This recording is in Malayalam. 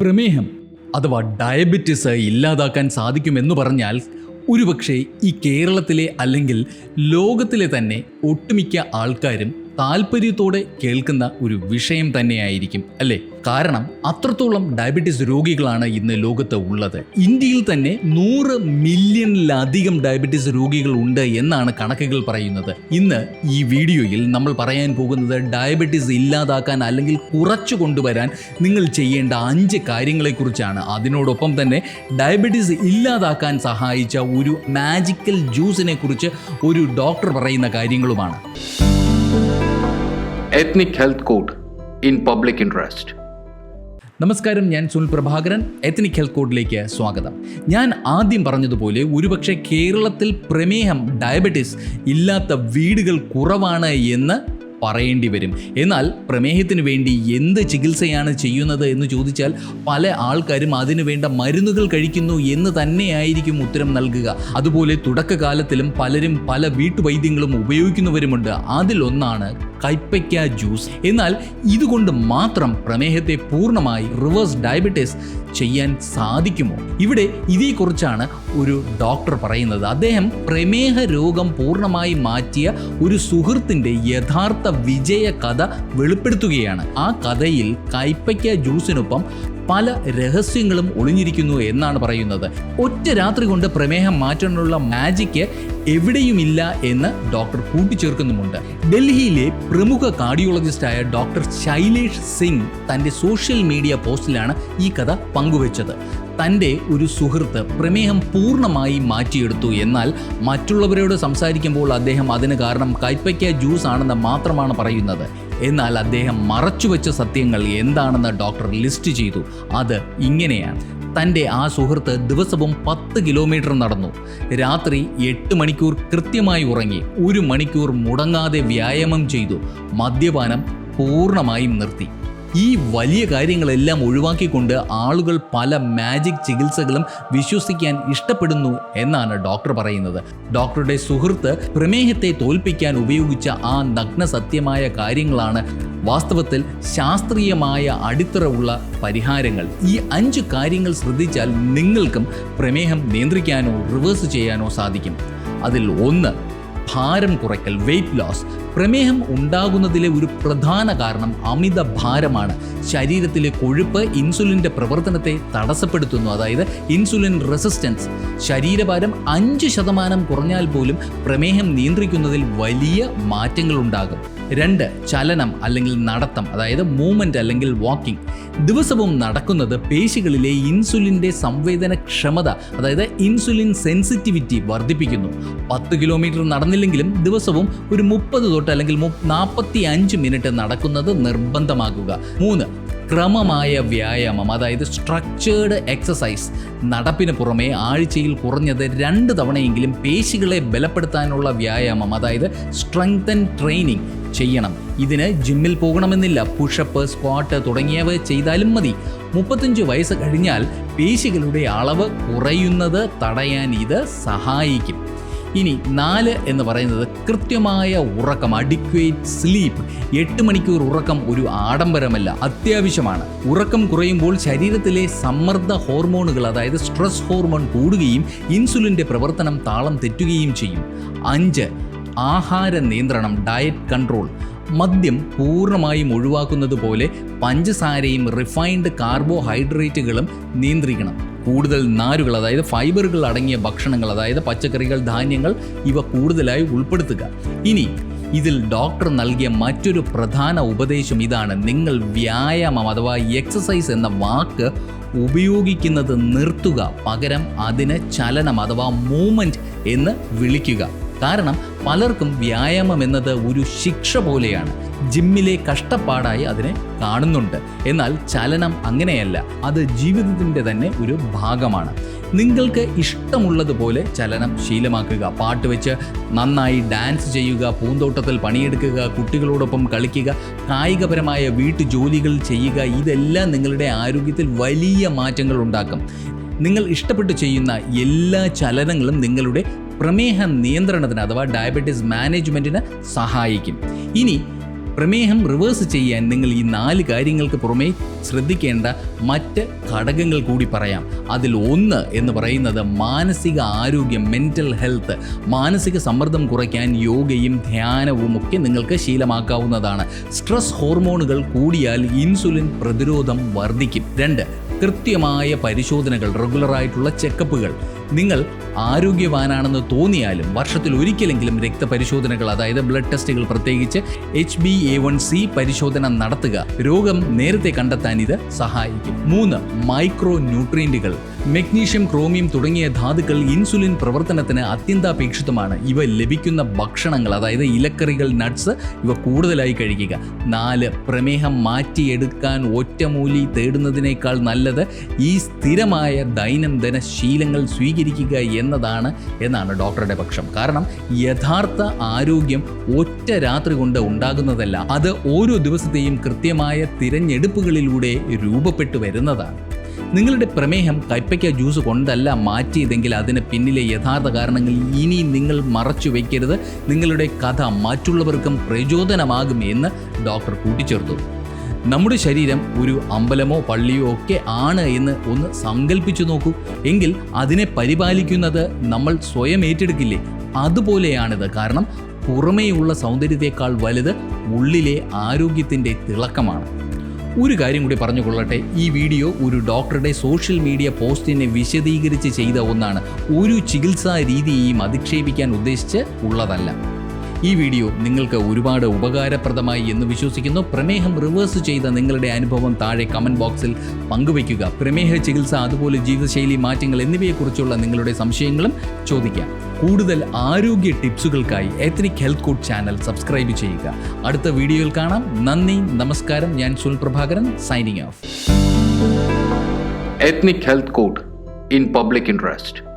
പ്രമേഹം അഥവാ ഡയബറ്റിസ് ഇല്ലാതാക്കാൻ സാധിക്കുമെന്ന് പറഞ്ഞാൽ ഒരുപക്ഷെ ഈ കേരളത്തിലെ അല്ലെങ്കിൽ ലോകത്തിലെ തന്നെ ഒട്ടുമിക്ക ആൾക്കാരും താല്പര്യത്തോടെ കേൾക്കുന്ന ഒരു വിഷയം തന്നെയായിരിക്കും അല്ലേ? കാരണം അത്രത്തോളം ഡയബറ്റീസ് രോഗികളാണ് ഇന്ന് ലോകത്ത് ഉള്ളത്. ഇന്ത്യയിൽ തന്നെ നൂറ് മില്യണിലധികം ഡയബറ്റീസ് രോഗികൾ ഉണ്ട് എന്നാണ് കണക്കുകൾ പറയുന്നത്. ഇന്ന് ഈ വീഡിയോയിൽ നമ്മൾ പറയാൻ പോകുന്നത് ഡയബറ്റീസ് ഇല്ലാതാക്കാൻ അല്ലെങ്കിൽ കുറച്ചു കൊണ്ടുവരാൻ നിങ്ങൾ ചെയ്യേണ്ട അഞ്ച് കാര്യങ്ങളെക്കുറിച്ചാണ്. അതിനോടൊപ്പം തന്നെ ഡയബറ്റീസ് ഇല്ലാതാക്കാൻ സഹായിച്ച ഒരു മാജിക്കൽ ജ്യൂസിനെ കുറിച്ച് ഒരു ഡോക്ടർ പറയുന്ന കാര്യങ്ങളുമാണ്. Ethnic health code in public interest നമസ്കാരം ഞാൻ സുനിൽ പ്രഭാകരൻ. എത്നിക് ഹെൽത്ത് കോഡിലേക്ക് സ്വാഗതം. ഞാൻ ആദ്യം പറഞ്ഞതുപോലെ ഒരുപക്ഷെ കേരളത്തിൽ പ്രമേഹം ഡയബറ്റിസ് ഇല്ലാത്ത വീടുകൾ കുറവാണ് എന്ന് പറയേണ്ടി വരും. എന്നാൽ പ്രമേഹത്തിന് വേണ്ടി എന്ത് ചികിത്സയാണ് ചെയ്യുന്നത് എന്ന് ചോദിച്ചാൽ പല ആൾക്കാരും അതിനു വേണ്ട മരുന്നുകൾ കഴിക്കുന്നു എന്ന് തന്നെയായിരിക്കും ഉത്തരം നൽകുക. അതുപോലെ തുടക്കകാലത്തിലും പലരും പല വീട്ടുവൈദ്യങ്ങളും ഉപയോഗിക്കുന്നവരുമുണ്ട്. അതിലൊന്നാണ് കൈപ്പയ്ക്ക ജ്യൂസ്. എന്നാൽ ഇതുകൊണ്ട് മാത്രം പ്രമേഹത്തെ പൂർണമായി റിവേഴ്സ് ഡയബറ്റീസ് ചെയ്യാൻ സാധിക്കുമോ? ഇവിടെ ഇതേക്കുറിച്ചാണ് ഒരു ഡോക്ടർ പറയുന്നത്. അദ്ദേഹം പ്രമേഹ രോഗം പൂർണമായി മാറ്റിയ ഒരു സുഹൃത്തിന്റെ യഥാർത്ഥ വിജയ കഥ വെളിപ്പെടുത്തുകയാണ്. ആ കഥയിൽ കൈപ്പയ്ക്ക ജ്യൂസിനൊപ്പം പല രഹസ്യങ്ങളും ഒളിഞ്ഞിരിക്കുന്നു എന്നാണ് പറയുന്നത്. ഒറ്റ രാത്രി കൊണ്ട് പ്രമേഹം മാറ്റാനുള്ള മാജിക്ക് എവിടെയുമില്ല എന്ന് ഡോക്ടർ കൂട്ടിച്ചേർക്കുന്നുമുണ്ട്. ഡൽഹിയിലെ പ്രമുഖ കാർഡിയോളജിസ്റ്റായ ഡോക്ടർ ശൈലേഷ് സിംഗ് തന്റെ സോഷ്യൽ മീഡിയ പോസ്റ്റിലാണ് ഈ കഥ പങ്കുവച്ചത്. തന്റെ ഒരു സുഹൃത്ത് പ്രമേഹം പൂർണമായി മാറ്റിയെടുത്തു എന്നാൽ മറ്റുള്ളവരോട് സംസാരിക്കുമ്പോൾ അദ്ദേഹം അതിന് കാരണം കൈപ്പയ്ക്ക ജ്യൂസ് ആണെന്ന് മാത്രമാണ് പറയുന്നത്. എന്നാൽ അദ്ദേഹം മറച്ചുവെച്ച സത്യങ്ങൾ എന്താണെന്ന് ഡോക്ടർ ലിസ്റ്റ് ചെയ്തു. അത് ഇങ്ങനെയാണ്. തന്റെ ആ സുഹൃത്ത് ദിവസവും പത്ത് കിലോമീറ്റർ നടന്നു. രാത്രി എട്ട് മണിക്കൂർ കൃത്യമായി ഉറങ്ങി. ഒരു മണിക്കൂർ മുടങ്ങാതെ വ്യായാമം ചെയ്തു. മദ്യപാനം പൂർണമായും നിർത്തി. ഈ വലിയ കാര്യങ്ങളെല്ലാം ഒഴിവാക്കിക്കൊണ്ട് ആളുകൾ പല മാജിക് ചികിത്സകളും വിശ്വസിക്കാൻ ഇഷ്ടപ്പെടുന്നു എന്നാണ് ഡോക്ടർ പറയുന്നത്. ഡോക്ടറുടെ സുഹൃത്ത് പ്രമേഹത്തെ തോൽപ്പിക്കാൻ ഉപയോഗിച്ച ആ നഗ്ന സത്യമായ കാര്യങ്ങളാണ് വാസ്തവത്തിൽ ശാസ്ത്രീയമായ അടിത്തറ ഉള്ള പരിഹാരങ്ങൾ. ഈ അഞ്ച് കാര്യങ്ങൾ ശ്രദ്ധിച്ചാൽ നിങ്ങൾക്കും പ്രമേഹം നിയന്ത്രിക്കാനോ റിവേഴ്സ് ചെയ്യാനോ സാധിക്കും. അതിൽ ഒന്ന് ഭാരം കുറയ്ക്കൽ വെയിറ്റ് ലോസ് പ്രമേഹം ഉണ്ടാകുന്നതിലെ ഒരു പ്രധാന കാരണം അമിത ഭാരമാണ്. ശരീരത്തിലെ കൊഴുപ്പ് ഇൻസുലിന്റെ പ്രവർത്തനത്തെ തടസ്സപ്പെടുത്തുന്നു. അതായത് ഇൻസുലിൻ റെസിസ്റ്റൻസ്. ശരീരഭാരം അഞ്ച് ശതമാനം കുറഞ്ഞാൽ പോലും പ്രമേഹം നിയന്ത്രിക്കുന്നതിൽ വലിയ മാറ്റങ്ങൾ ഉണ്ടാകും. രണ്ട് ചലനം അല്ലെങ്കിൽ നടത്തം അതായത് മൂവ്മെന്റ് അല്ലെങ്കിൽ വാക്കിംഗ് ദിവസവും നടക്കുന്നത് പേശികളിലെ ഇൻസുലിന്റെ സംവേദനക്ഷമത അതായത് ഇൻസുലിൻ സെൻസിറ്റിവിറ്റി വർദ്ധിപ്പിക്കുന്നു. പത്ത് കിലോമീറ്റർ നടന്നില്ലെങ്കിലും ദിവസവും ഒരു മുപ്പത് തൊട്ട് അല്ലെങ്കിൽ നാൽപ്പത്തി അഞ്ച് മിനിറ്റ് നടക്കുന്നത് നിർബന്ധമാക്കുക. മൂന്ന് ക്രമമായ വ്യായാമം അതായത് സ്ട്രക്ചേർഡ് എക്സസൈസ് നടപ്പിന് പുറമേ ആഴ്ചയിൽ കുറഞ്ഞത് രണ്ട് തവണയെങ്കിലും പേശികളെ ബലപ്പെടുത്താനുള്ള വ്യായാമം അതായത് സ്ട്രെങ്തൻ ട്രെയിനിങ് ചെയ്യണം. ഇതിന് ജിമ്മിൽ പോകണമെന്നില്ല. പുഷപ്പ് സ്ക്വാട്ട് തുടങ്ങിയവ ചെയ്താലും മതി. മുപ്പത്തഞ്ച് വയസ്സ് കഴിഞ്ഞാൽ പേശികളുടെ അളവ് കുറയുന്നത് തടയാൻ ഇത് സഹായിക്കും. ഇനി നാല് എന്ന് പറയുന്നത് കൃത്യമായ ഉറക്കം അഡിക്വേറ്റ് സ്ലീപ്പ് എട്ട് മണിക്കൂർ ഉറക്കം ഒരു ആഡംബരമല്ല അത്യാവശ്യമാണ്. ഉറക്കം കുറയുമ്പോൾ ശരീരത്തിലെ സമ്മർദ്ദ ഹോർമോണുകൾ അതായത് സ്ട്രെസ് ഹോർമോൺ കൂടുകയും ഇൻസുലിന്റെ പ്രവർത്തനം താളം തെറ്റുകയും ചെയ്യും. അഞ്ച് ആഹാര നിയന്ത്രണം ഡയറ്റ് കൺട്രോൾ മദ്യം പൂർണമായും ഒഴിവാക്കുന്നത് പോലെ പഞ്ചസാരയും റിഫൈൻഡ് കാർബോഹൈഡ്രേറ്റുകളും നിയന്ത്രിക്കണം. കൂടുതൽ നാരുകൾ അതായത് ഫൈബറുകൾ അടങ്ങിയ ഭക്ഷണങ്ങൾ അതായത് പച്ചക്കറികൾ ധാന്യങ്ങൾ ഇവ കൂടുതലായി ഉൾപ്പെടുത്തുക. ഇനി ഇതിൽ ഡോക്ടർ നൽകിയ മറ്റൊരു പ്രധാന ഉപദേശം ഇതാണ്. നിങ്ങൾ വ്യായാമം അഥവാ എക്സസൈസ് എന്ന വാക്ക് ഉപയോഗിക്കുന്നത് നിർത്തുക. പകരം അതിന് ചലനം അഥവാ മൂവ്മെന്റ് എന്ന് വിളിക്കുക. കാരണം പലർക്കും വ്യായാമം എന്നത് ഒരു ശിക്ഷ പോലെയാണ്. ജിമ്മിലെ കഷ്ടപ്പാടായി അതിനെ കാണുന്നുണ്ട്. എന്നാൽ ചലനം അങ്ങനെയല്ല അത് ജീവിതത്തിന്റെ തന്നെ ഒരു ഭാഗമാണ്. നിങ്ങൾക്ക് ഇഷ്ടമുള്ളതുപോലെ ചലനം ശീലമാക്കുക. പാട്ട് വെച്ച് നന്നായി ഡാൻസ് ചെയ്യുക പൂന്തോട്ടത്തിൽ പണിയെടുക്കുക കുട്ടികളോടൊപ്പം കളിക്കുക കായികപരമായ വീട്ടു ജോലികൾ ചെയ്യുക ഇതെല്ലാം നിങ്ങളുടെ ആരോഗ്യത്തിൽ വലിയ മാറ്റങ്ങൾ ഉണ്ടാക്കും നിങ്ങൾ ഇഷ്ടപ്പെട്ട് ചെയ്യുന്ന എല്ലാ ചലനങ്ങളും നിങ്ങളുടെ പ്രമേഹ നിയന്ത്രണത്തിന് അഥവാ ഡയബറ്റീസ് മാനേജ്മെന്റിന് സഹായിക്കും. ഇനി പ്രമേഹം റിവേഴ്സ് ചെയ്യാൻ നിങ്ങൾ ഈ നാല് കാര്യങ്ങൾക്ക് പുറമേ ശ്രദ്ധിക്കേണ്ട മറ്റ് ഘടകങ്ങൾ കൂടി പറയാം. അതിൽ ഒന്ന് എന്ന് പറയുന്നത് മാനസിക ആരോഗ്യം മെന്റൽ ഹെൽത്ത് മാനസിക സമ്മർദ്ദം കുറയ്ക്കാൻ യോഗയും ധ്യാനവും ഒക്കെ നിങ്ങൾക്ക് ശീലമാക്കാവുന്നതാണ്. സ്ട്രെസ് ഹോർമോണുകൾ കൂടിയാൽ ഇൻസുലിൻ പ്രതിരോധം വർദ്ധിക്കും. രണ്ട് കൃത്യമായ പരിശോധനകൾ റെഗുലറായിട്ടുള്ള ചെക്കപ്പുകൾ നിങ്ങൾ ആരോഗ്യവാനാണെന്ന് തോന്നിയാലും വർഷത്തിൽ ഒരിക്കലെങ്കിലും രക്തപരിശോധനകൾ അതായത് ബ്ലഡ് ടെസ്റ്റുകൾ പ്രത്യേകിച്ച് H B A one C പരിശോധന നടത്തുക. രോഗം നേരത്തെ കണ്ടെത്താൻ ഇത് സഹായിക്കും. മൂന്ന് മൈക്രോ ന്യൂട്രിയന്റുകൾ മെഗ്നീഷ്യം ക്രോമിയം തുടങ്ങിയ ധാതുക്കൾ ഇൻസുലിൻ പ്രവർത്തനത്തിന് അത്യന്താപേക്ഷിതമാണ്. ഇവ ലഭിക്കുന്ന ഭക്ഷണങ്ങൾ അതായത് ഇലക്കറികൾ നട്ട്സ് ഇവ കൂടുതലായി കഴിക്കുക. നാല് പ്രമേഹം മാറ്റിയെടുക്കാൻ ഒറ്റമൂലി തേടുന്നതിനേക്കാൾ നല്ലത് ഈ സ്ഥിരമായ ദൈനംദിന ശീലങ്ങൾ സ്വീകരിക്കുക എന്നതാണ് എന്നാണ് ഡോക്ടറുടെ പക്ഷം. കാരണം യഥാർത്ഥ ആരോഗ്യം ഒറ്റ രാത്രി കൊണ്ട് ഉണ്ടാകുന്നതല്ല അത് ഓരോ ദിവസത്തെയും കൃത്യമായ തിരഞ്ഞെടുപ്പുകളിലൂടെ രൂപപ്പെട്ടു വരുന്നതാണ്. നിങ്ങളുടെ പ്രമേഹം കൈപ്പയ്ക്ക ജ്യൂസ് കൊണ്ടല്ല മാറ്റിയതെങ്കിൽ അതിന് പിന്നിലെ യഥാർത്ഥ കാരണങ്ങൾ ഇനി നിങ്ങൾ മറച്ചു വയ്ക്കരുത് നിങ്ങളുടെ കഥ മറ്റുള്ളവർക്കും പ്രചോദനമാകും എന്ന് ഡോക്ടർ കൂട്ടിച്ചേർത്തു. നമ്മുടെ ശരീരം ഒരു അമ്പലമോ പള്ളിയോ ഒക്കെ ആണ് എന്ന് ഒന്ന് സങ്കല്പിച്ചു നോക്കൂ. എങ്കിൽ അതിനെ പരിപാലിക്കുന്നത് നമ്മൾ സ്വയം ഏറ്റെടുക്കില്ലേ? അതുപോലെയാണിത്. കാരണം പുറമേയുള്ള സൗന്ദര്യത്തെക്കാൾ വലുത് ഉള്ളിലെ ആരോഗ്യത്തിന്റെ തിളക്കമാണ്. ഒരു കാര്യം കൂടി പറഞ്ഞുകൊള്ളട്ടെ. ഈ വീഡിയോ ഒരു ഡോക്ടറുടെ സോഷ്യൽ മീഡിയ പോസ്റ്റിനെ വിശദീകരിച്ച് ചെയ്ത ഒന്നാണ്. ഒരു ചികിത്സാ രീതിയെയും അധിക്ഷേപിക്കാൻ ഉദ്ദേശിച്ച് ഉള്ളതല്ല. ഈ വീഡിയോ നിങ്ങൾക്ക് ഒരുപാട് ഉപകാരപ്രദമായി എന്ന് വിശ്വസിക്കുന്നു. പ്രമേഹം റിവേഴ്സ് ചെയ്ത നിങ്ങളുടെ അനുഭവം താഴെ കമന്റ് ബോക്സിൽ പങ്കുവയ്ക്കുക. പ്രമേഹ ചികിത്സ അതുപോലെ ജീവിതശൈലി മാറ്റങ്ങൾ എന്നിവയെക്കുറിച്ചുള്ള നിങ്ങളുടെ സംശയങ്ങളും ചോദിക്കാം. കൂടുതൽ ആരോഗ്യ ടിപ്സുകൾക്കായി ethnic health code channel subscribe ചെയ്യുക. അടുത്ത വീഡിയോയിൽ കാണാം. നന്ദി നമസ്കാരം. ഞാൻ സുൽ Prabhakaran signing off ethnic health code in public Interest.